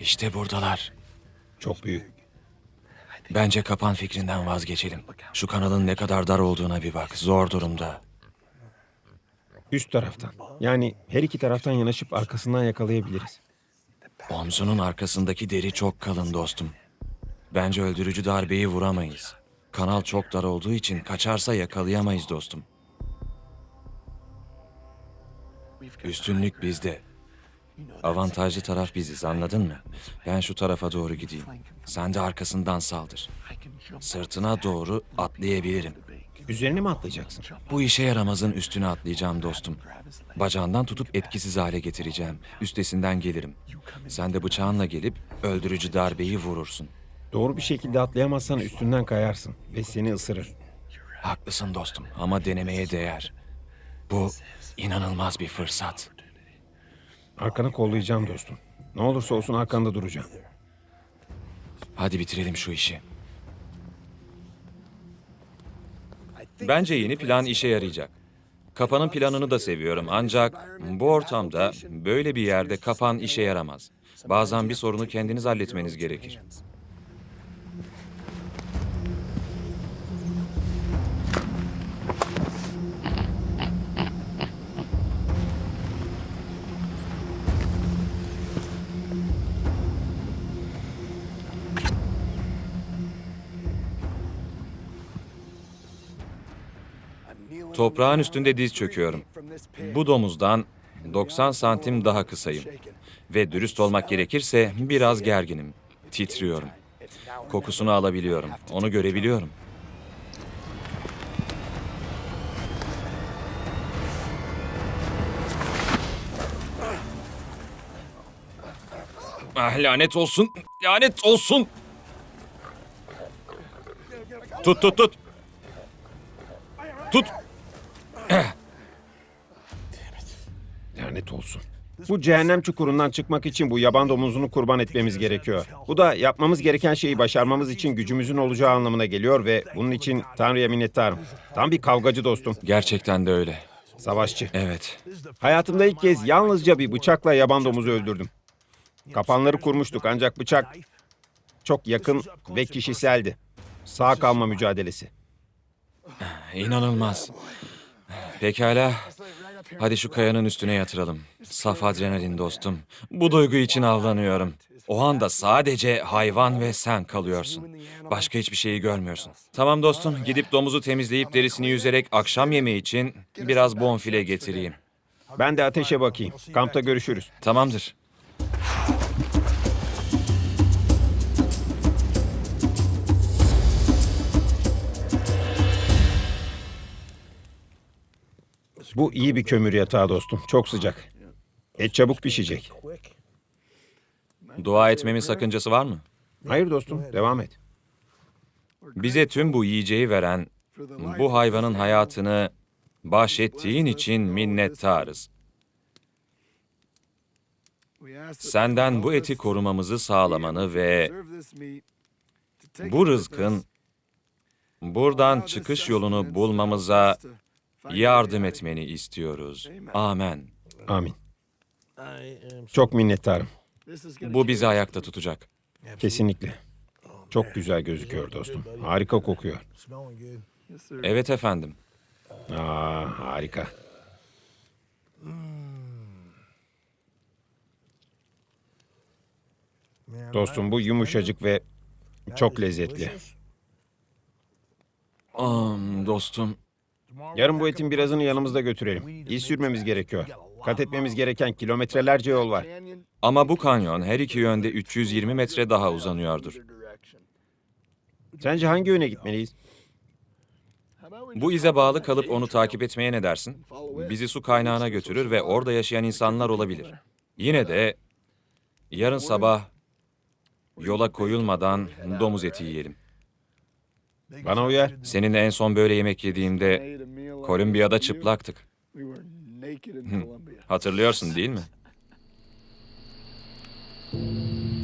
İşte buradalar. Çok büyük. Bence kapan fikrinden vazgeçelim. Şu kanalın ne kadar dar olduğuna bir bak. Zor durumda. Üst taraftan. Yani her iki taraftan yanaşıp arkasından yakalayabiliriz. Omzunun arkasındaki deri çok kalın dostum. Bence öldürücü darbeyi vuramayız. Kanal çok dar olduğu için kaçarsa yakalayamayız dostum. Üstünlük bizde. Avantajlı taraf biziz anladın mı? Ben şu tarafa doğru gideyim. Sen de arkasından saldır. Sırtına doğru atlayabilirim. Üzerine mi atlayacaksın? Bu işe yaramazın üstüne atlayacağım dostum. Bacağından tutup etkisiz hale getireceğim. Üstesinden gelirim. Sen de bıçağınla gelip öldürücü darbeyi vurursun. Doğru bir şekilde atlayamazsan üstünden kayarsın ve seni ısırır. Haklısın dostum ama denemeye değer. Bu inanılmaz bir fırsat. Arkanı kollayacağım dostum. Ne olursa olsun arkanda duracağım. Hadi bitirelim şu işi. Bence yeni plan işe yarayacak. Kapanın planını da seviyorum ancak bu ortamda böyle bir yerde kapan işe yaramaz. Bazen bir sorunu kendiniz halletmeniz gerekir. Toprağın üstünde diz çöküyorum. Bu domuzdan 90 santim daha kısayım. Ve dürüst olmak gerekirse biraz gerginim. Titriyorum. Kokusunu alabiliyorum. Onu görebiliyorum. Ah lanet olsun. Lanet olsun. Tut tut tut. Tut. Lanet olsun. Bu cehennem çukurundan çıkmak için bu yaban domuzunu kurban etmemiz gerekiyor. Bu da yapmamız gereken şeyi başarmamız için gücümüzün olacağı anlamına geliyor ve bunun için Tanrı'ya minnettarım. Tam bir kavgacı dostum, Gerçekten de öyle. savaşçı. Evet. Hayatımda ilk kez yalnızca bir bıçakla yaban domuzu öldürdüm. Kapanları kurmuştuk ancak bıçak çok yakın ve kişiseldi. Sağ kalma mücadelesi. İnanılmaz. Pekala. Hadi şu kayanın üstüne yatıralım. Saf adrenalin dostum. Bu duygu için avlanıyorum. O anda sadece hayvan ve sen kalıyorsun. Başka hiçbir şeyi görmüyorsun. Tamam dostum, gidip domuzu temizleyip derisini yüzerek akşam yemeği için biraz bonfile getireyim. Ben de ateşe bakayım. Kampta görüşürüz. Tamamdır. Bu iyi bir kömür yatağı dostum. Çok sıcak. Et çabuk pişecek. Dua etmemin sakıncası var mı? Hayır dostum, devam et. Bize tüm bu yiyeceği veren, bu hayvanın hayatını bahşettiğin için minnettarız. Senden bu eti korumamızı sağlamanı ve bu rızkın buradan çıkış yolunu bulmamıza yardım etmeni istiyoruz. Amen. Amin. Çok minnettarım. Bu bizi ayakta tutacak. Kesinlikle. Çok güzel gözüküyor dostum. Harika kokuyor. Evet efendim. Aa, harika. Dostum bu yumuşacık ve çok lezzetli. Am dostum. Yarın bu etin birazını yanımızda götürelim. İz sürmemiz gerekiyor. Kat etmemiz gereken kilometrelerce yol var. Ama bu kanyon her iki yönde 320 metre daha uzanıyordur. Sence hangi yöne gitmeliyiz? Bu ize bağlı kalıp onu takip etmeye ne dersin? Bizi su kaynağına götürür ve orada yaşayan insanlar olabilir. Yine de yarın sabah yola koyulmadan domuz eti yiyelim. Bana uyar. Seninle en son böyle yemek yediğimde Kolombiya'da çıplaktık. Hatırlıyorsun değil mi?